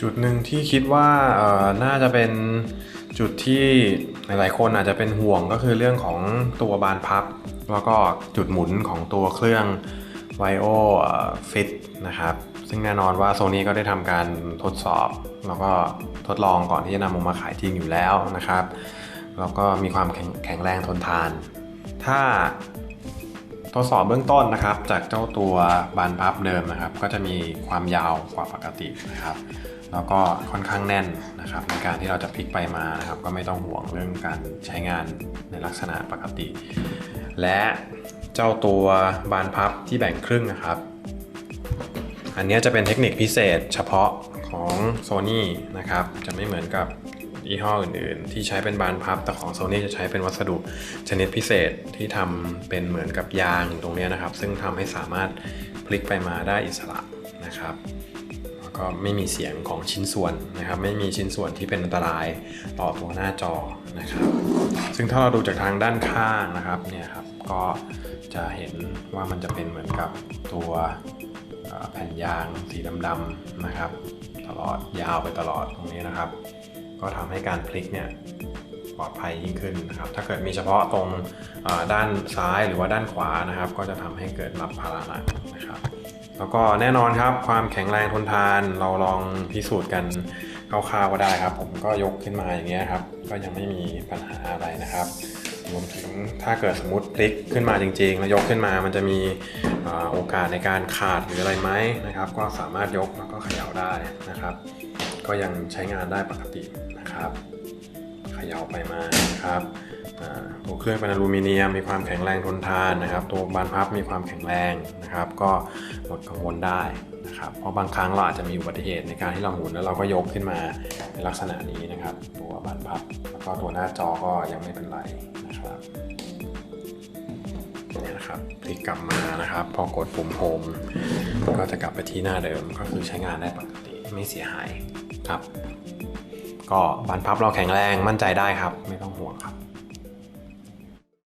จุดหนึ่งที่คิดว่าน่าจะเป็นจุดที่หลายๆคนอาจจะเป็นห่วงก็คือเรื่องของตัวบานพับ แล้วก็จุดหมุนของตัวเครื่อง v i o Fit นะครับ ซึ่งแน่นอนว่าโซนี้ก็ได้ทำการทดสอบ แล้วก็ทดลองก่อนที่จะนำออกมาขายจริงอยู่แล้วนะครับ แล้วก็มีความแข็แข็งแรงทนทาน ถ้าทดสอบเบื้องต้นนะครับ จากเจ้าตัวบานพับเดิมนะครับ ก็จะมีความยาวกว่าปกตินะครับ แล้วก็ค่อนข้างแน่นนะครับในการที่เราจะพลิกไปมานะครับก็ไม่ต้องห่วงเรื่องการใช้งานในลักษณะปกติ และเจ้าตัวบานพับที่แบ่งครึ่งนะครับ อันนี้จะเป็นเทคนิคพิเศษเฉพาะของ Sony นะครับจะไม่เหมือนกับยี่ห้ออื่นๆ ที่ใช้เป็นบานพับ แต่ของ Sony จะใช้เป็นวัสดุชนิดพิเศษที่ทำเป็นเหมือนกับยางตรงนี้นะครับ ซึ่งทำให้สามารถพลิกไปมาได้อิสระนะครับ ก็ไม่มีเสียงของชิ้นส่วนนะครับ ไม่มีชิ้นส่วนที่เป็นอันตรายต่อตัวหน้าจอนะครับ ซึ่งถ้าเราดูจากทางด้านข้างนะครับเนี่ยครับก็จะเห็นว่ามันจะเป็นเหมือนกับตัวแผ่นยางสีดำๆนะครับ ตลอดยาวไปตลอดตรงนี้นะครับ ก็ทำให้การพลิกเนี่ยปลอดภัยยิ่งขึ้นนะครับ ถ้าเกิดมีเฉพาะตรงด้านซ้ายหรือว่าด้านขวานะครับ ก็จะทำให้เกิดรับภาระหนักนะครับ แล้วก็แน่นอนครับความแข็งแรงทนทานเราลองพิสูจน์กันคร่าวๆก็ได้ครับ ผมก็ยกขึ้นมาอย่างเงี้ยครับ ก็ยังไม่มีปัญหาอะไรนะครับรวมถึงถ้าเกิดสมมติพลิกขึ้นมาจริงๆ แล้วยกขึ้นมามันจะมีโอกาสในการขาดหรืออะไรไหมนะครับ ก็สามารถยกแล้วก็เขย่าได้นะครับ ก็ยังใช้งานได้ปกตินะครับ เขย่าไปมานะครับ ตัวเครื่องเป็นอลูมิเนียมมีความแข็งแรงทนทานนะครับ ตัวบานพับมีความแข็งแรงนะครับ ก็หมดกังวลได้นะครับเพราะบางครั้งเราอาจจะมีอุบัติเหตุในการที่เราหมุนแล้วเราก็ยกขึ้นมาในลักษณะนี้นะครับ ตัวบานพับแล้วก็ตัวหน้าจอก็ยังไม่เป็นไรนะครับนี่นะครับพลิกกลับมานะครับ พอกดปุ่มโฮมก็จะกลับไปที่หน้าเดิมก็คือใช้งานได้ปกติไม่เสียหายครับ ก็บานพับเราแข็งแรงมั่นใจได้ครับ ไม่ต้องห่วงครับ